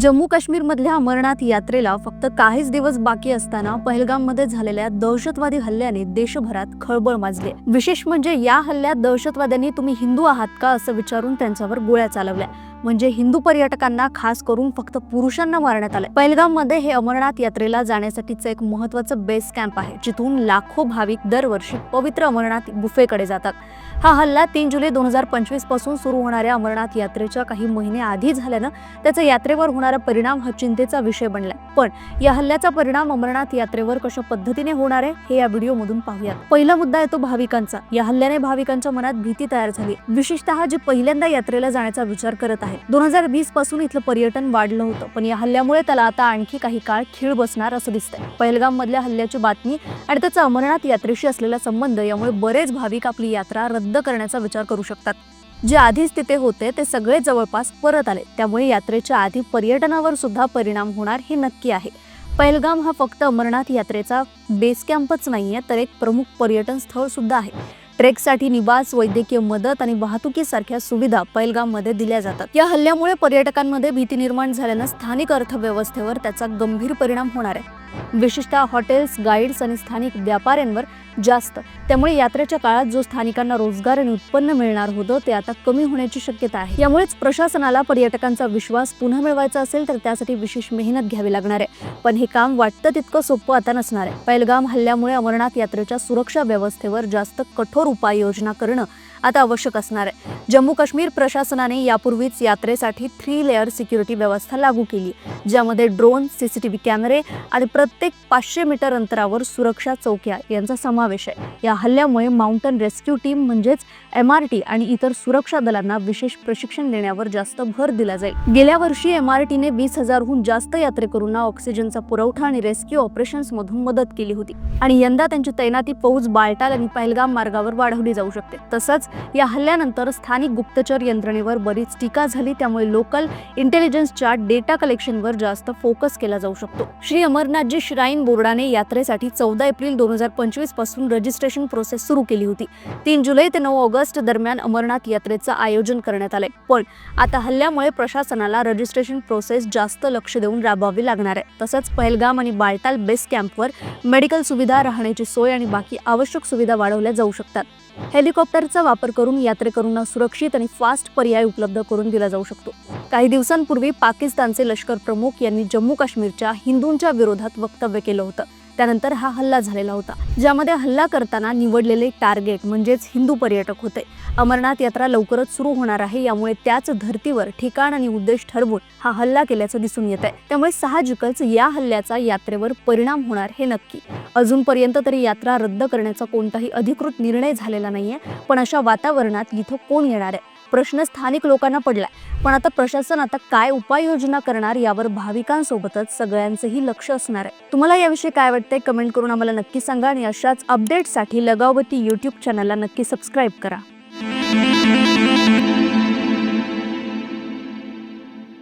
जम्मू काश्मीरमधल्या अमरनाथ यात्रेला फक्त काहीच दिवस बाकी असताना पहलगाममध्ये झालेल्या दहशतवादी हल्ल्याने देशभरात खळबळ माजली. विशेष म्हणजे या हल्ल्यात दहशतवाद्यांनी तुम्ही हिंदू आहात का असं विचारून त्यांच्यावर गोळ्या चालवल्या. म्हणजे हिंदू पर्यटकांना खास करून फक्त पुरुषांना मारण्यात आलं पहलगाममध्ये हे अमरनाथ यात्रेला जाण्यासाठीचं एक महत्वाचं बेस कॅम्प आहे जिथून लाखो भाविक दरवर्षी पवित्र अमरनाथ गुफेकडे जातात. हा हल्ला तीन जुलै दोन हजार पंचवीसपासून सुरू होणाऱ्या अमरनाथ यात्रेच्या काही महिने आधी झाल्यानं त्याचा यात्रेवर होणारा परिणाम हा चिंतेचा विषय बनलाय. पण या हल्ल्याचा परिणाम अमरनाथ यात्रेवर कशा पद्धतीने होणार आहे हे या व्हिडिओमधून पाहूयात. पहिला मुद्दा येतो भाविकांचा. या हल्ल्याने भाविकांच्या मनात भीती तयार झाली. विशेषतः जे पहिल्यांदा यात्रेला जाण्याचा विचार करत आहे दोन हजार वीसपासून इथलं पर्यटन वाढलं होतं पण या हल्ल्यामुळे त्याला आता आणखी काही काळ खीळ बसणार असं दिसतंय. पहलगाम मधल्या हल्ल्याची बातमी आणि त्याचा अमरनाथ यात्रेशी असलेला संबंध यामुळे बरेच भाविक आपली यात्रा रद्द करण्याचा विचार करू शकतात. जे आधीच तिथे होते ते सगळे जवळपास परत आले. त्यामुळे यात्रेच्या आधी पर्यटनावर सुद्धा परिणाम होणार हे नक्की आहे. पहलगाम हा फक्त अमरनाथ यात्रेचा बेस कॅम्पच नाहीये तर एक प्रमुख पर्यटन स्थळ सुद्धा आहे. ट्रेकसाठी निवास वैद्यकीय मदत आणि वाहतुकीसारख्या सुविधा पैलगाममध्ये दिल्या जातात. या हल्ल्यामुळे पर्यटकांमध्ये भीती निर्माण झाल्यानं स्थानिक अर्थव्यवस्थेवर त्याचा गंभीर परिणाम होणार आहे. विशेषतः हॉटेल्स गाईड्स आणि स्थानिक व्यापाऱ्यांवर जास्त. त्यामुळे यात्रेच्या काळात जो स्थानिकांना रोजगार आणि उत्पन्न मिळणार होतं ते आता कमी होण्याची शक्यता आहे. यामुळेच प्रशासनाला पर्यटकांचा विश्वास पुन्हा मिळवायचा असेल तर त्यासाठी विशेष मेहनत घ्यावी लागणार आहे. पण हे काम वाटतं तितकं सोपं आता नसणार आहे. पैलगाम हल्ल्यामुळे अमरनाथ यात्रेच्या सुरक्षा व्यवस्थेवर जास्त कठोर उपाययोजना करणं आता आवश्यक असणार आहे. जम्मू काश्मीर प्रशासनाने यापूर्वीच यात्रेसाठी थ्री लेअर सिक्युरिटी व्यवस्था लागू केली. ज्यामध्ये ड्रोन सीसीटीव्ही कॅमेरे आणि प्रत्येक पाचशे मीटर अंतरावर सुरक्षा चौक्या यांचा समावेश आहे. या हल्ल्यामुळे माउंटन रेस्क्यू टीम म्हणजेच एम आर टी आणि इतर सुरक्षा दलांना विशेष प्रशिक्षण देण्यावर जास्त भर दिला जाईल. गेल्या वर्षी एम आर टीने वीस हजारहून जास्त यात्रेकरूंना ऑक्सिजनचा पुरवठा आणि रेस्क्यू ऑपरेशन्स मधून मदत केली होती. आणि यंदा त्यांची तैनाती पौज बायटाल आणि पहलगाम मार्गावर वाढवली जाऊ शकते. तसंच या हल्ल्यानंतर स्थानिक गुप्तचर यंत्रणेवर बरीच टीका झाली त्यामुळे लोकल इंटेलिजन्सच्या डेटा कलेक्शनवर जास्त फोकस केला जाऊ शकतो. श्री अमरनाथ राज्य श्राईन बोर्डाने यात्रेसाठी चौदा एप्रिल दोन हजार पंचवीसपासून रजिस्ट्रेशन प्रोसेस सुरू केली होती. तीन जुलै ते नऊ ऑगस्ट दरम्यान अमरनाथ यात्रेचं आयोजन करण्यात आलंय. पण आता हल्ल्यामुळे प्रशासनाला रजिस्ट्रेशन प्रोसेस जास्त लक्ष देऊन राबवावी लागणार आहे. तसंच पहलगाम आणि बालटाल बेस कॅम्पवर मेडिकल सुविधा राहण्याची सोय आणि बाकी आवश्यक सुविधा वाढवल्या जाऊ शकतात. हेलिकॉप्टरचा वापर करून यात्रेकरूंना सुरक्षित आणि फास्ट पर्याय उपलब्ध करून दिला जाऊ शकतो. काही दिवसांपूर्वी पाकिस्तानचे लष्कर प्रमुख यांनी जम्मू काश्मीरच्या हिंदूंच्या विरोधात वक्तव्य केलं होतं. त्यानंतर हा हल्ला झालेला होता. ज्यामध्ये हल्ला करताना निवडलेले टार्गेट म्हणजेच हिंदू पर्यटक होते. अमरनाथ यात्रा लवकरच सुरू होणार आहे यामुळे त्याच धर्तीवर ठिकाण आणि उद्देश ठरवून हा हल्ला केल्याचं दिसून येत आहे त्यामुळे साहजिकच या हल्ल्याचा यात्रेवर परिणाम होणार हे नक्की. अजूनपर्यंत तरी यात्रा रद्द करण्याचा कोणताही अधिकृत निर्णय झालेला नाहीये पण अशा वातावरणात इथं कोण येणार आहे? प्रश्न स्थानिक लोकांना पडलाय. पण आता प्रशासन आता काय उपाययोजना करणार यावर भाविकांसोबतच सगळ्यांचंही लक्ष असणार आहे. तुम्हाला याविषयी काय वाटतंय? कमेंट करून आम्हाला नक्की सांगा आणि अशाच अपडेटसाठी लगावती यूट्यूब चॅनलला नक्की सबस्क्राईब करा.